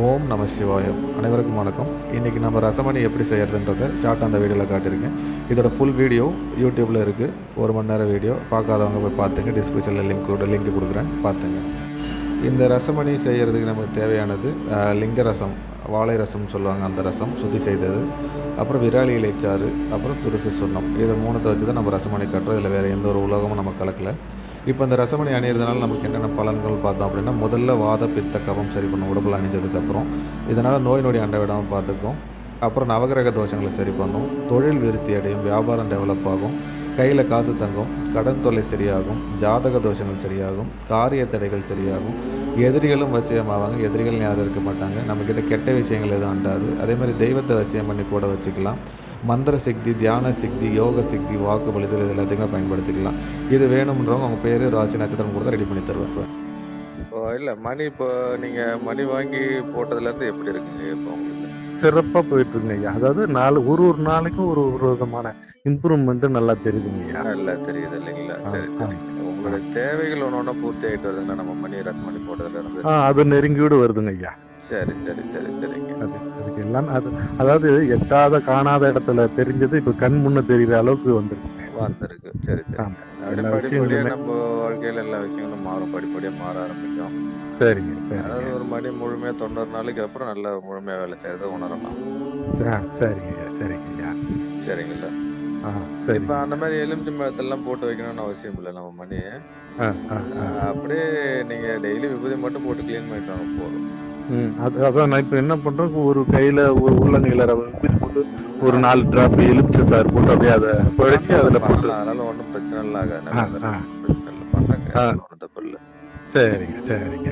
ஓம் நம சிவாயம் அனைவருக்கும் வணக்கம். இன்றைக்கி நம்ம ரசமணி எப்படி செய்கிறதுன்றதை ஷார்ட் அந்த வீடியோவில் காட்டியிருக்கேன். இதோட ஃபுல் வீடியோ யூடியூப்பில் இருக்குது ஒரு மணி நேரம் வீடியோ பார்க்காதவங்க போய் பார்த்துங்க. டிஸ்கிரிப்ஷனில் லிங்க் கூட லிங்க் கொடுக்குறேன். பார்த்துங்க. இந்த ரசமணி செய்கிறதுக்கு நமக்கு தேவையானது லிங்க ரசம். வாழை ரசம் சொல்லுவாங்க அந்த ரசம். சுத்தி செய்தது. அப்புறம் விராலி இலைச்சாறு. அப்புறம் துருசு சுண்ணம். இதை மூணுத்தை வச்சு தான் நம்ம ரசமணி கட்டுறோம். இதில் வேறு எந்த ஒரு உலகமும் நம்ம கலக்கல. இப்போ இந்த ரசமணி அணியிறதுனால நமக்கு என்னென்ன பலன்கள் பார்த்தோம் அப்படின்னா முதல்ல வாத பித்த கபம் சரி பண்ணும் உடம்புல அணிஞ்சதுக்கப்புறம் இதனால் நோய் நொடி அண்டை விடாமல் பார்த்துக்கும். அப்புறம் நவகிரக தோஷங்களை சரி பண்ணும். தொழில் விருத்தி அடையும் வியாபாரம் டெவலப் ஆகும். கையில் காசு தங்கும் கடன் தொல்லை சரியாகும் ஜாதக தோஷங்கள் சரியாகும் காரிய தடைகள் சரியாகும். எதிரிகளும் வசியமாவாங்க எதிரிகள் யாரும் இருக்க மாட்டாங்க. நம்மக்கிட்ட கெட்ட விஷயங்கள் எதுவும் அண்டாது. அதே மாதிரி தெய்வத்தை வசியம் பண்ணி கூட வச்சுக்கலாம். மந்திர சிக்தி தியான சிக்தி யோக சிக்தி வாக்கு பலிதல் இது எல்லாத்தையுமே பயன்படுத்திக்கலாம். இது வேணும்ன்றவங்க உங்கள் பேர் ராசி நட்சத்திரம் கொடுத்தா ரெடி பண்ணி தருவேன் இப்போ இல்ல மணி இப்போ நீங்க மணி வாங்கி போட்டதுல இருந்து எப்படி இருக்குங்க இப்போ உங்களுக்கு? சிறப்பா போயிட்டு இருக்குங்க ஐயா. அதாவது நாலு ஒரு ஒரு நாளைக்கும் ஒரு ஒரு விதமான இம்ப்ரூவ்மெண்ட் நல்லா தெரியுதுங்க இல்ல தெரியுது இல்லைங்களா? சரி ஆ. சரி உங்களுடைய தேவைகள் ஒன்று ஒன்றா பூர்த்தி ஆயிட்டு வருதுங்களா நம்ம மணி ரசம் மணி போட்டதுல இருந்து. ஆ அது நெருங்கியோடு வருதுங்க ஐயா. சரி சரி சரி சரிங்க. அதுக்கு எல்லாம் அது அதாவது எட்டாத காணாத இடத்துல தெரிஞ்சது இப்ப கண் முன்ன தெரிகிற அளவுக்கு வந்திருக்குங்க வந்திருக்கு. சரி சரி. படிப்படியா நம்ம வாழ்க்கையில எல்லா விஷயங்களும் மாறும். படிப்படியா மாற ஆரம்பிக்கும். சரிங்க சரிங்க. அதாவது ஒரு மணி முழுமையா தொண்ணூறு நாளைக்கு அப்புறம் நல்லா முழுமையா வேலை செய்யறத உணரலாம். சரிங்க ஐயா சரிங்க ஐயா சரிங்களா சரி இப்ப அந்த மாதிரி எலுமிச்சை மரத்தெல்லாம் போட்டு வைக்கணும்னு அவசியம் இல்லை நம்ம ஆ அப்படியே நீங்க டெய்லி விபூதி மட்டும் போட்டு க்ளீன் பண்ணிட்டு வாங்க போதும். அது அதான் நான் இப்ப என்ன பண்றேன்? ஒரு கையில ஒரு உள்ளங்கையில போட்டு ஒரு நாலு டிராப் எலுமிச்சை சாறு போட்டு அப்படியே அதை குழைச்சி அதுல போட்டு. அதனால ஒண்ணும் பிரச்சனை இல்ல. ஆகாது. பிரச்சனை இல்ல. இல்ல. சரிங்க சரிங்க.